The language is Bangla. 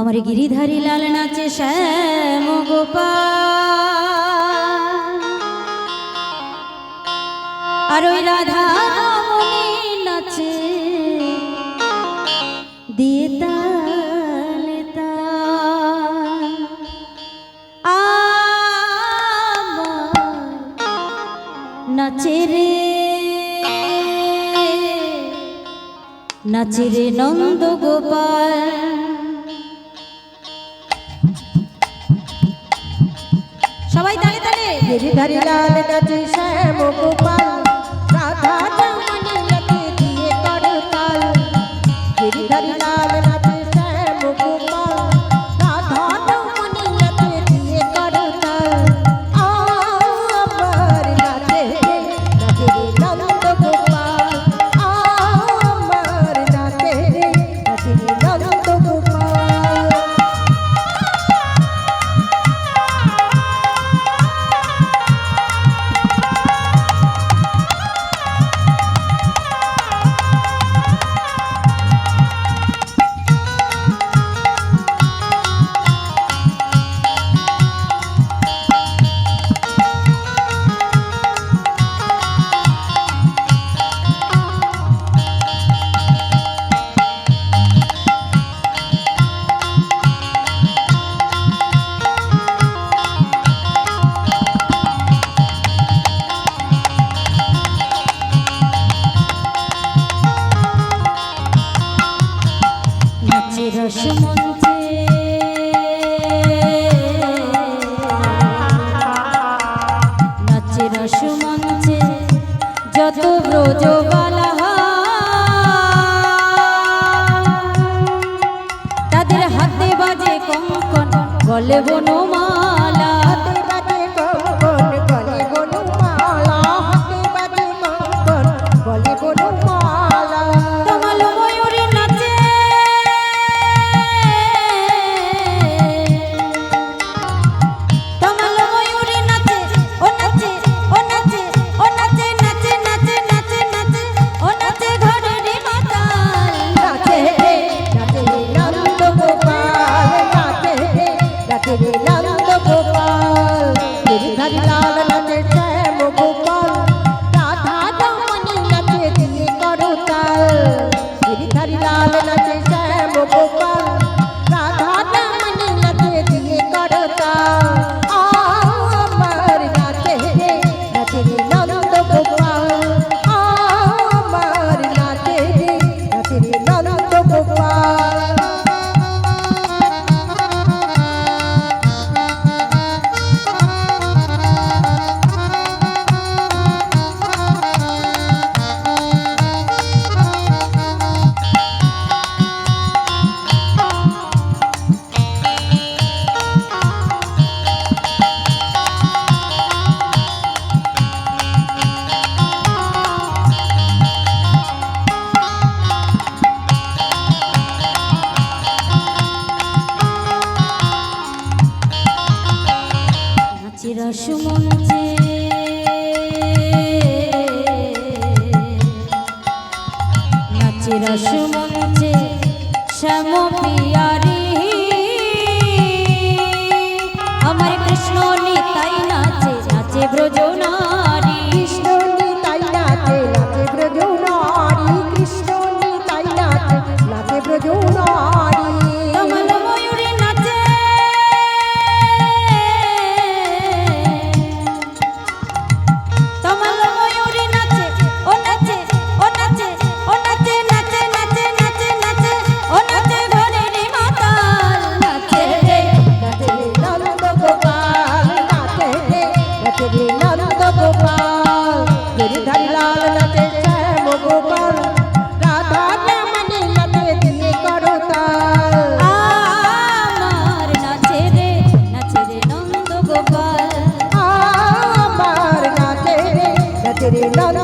আমার গিরিধারী লাল নাচে শ্যাম গোপাল। ওই রাধা মনে নাচে দিয়ে নাচে রে নাচে রে নন্দ গোপাল। গিরিধারী লাল নাচে শ্যাম গোপাল যত ব্রজবালা তাদের হাতে বাজে কঙ্কন বলে নন্দ গোপাল দুশ্মন যে নাচে রসমন যে শ্যাম পিয়ারি Kerina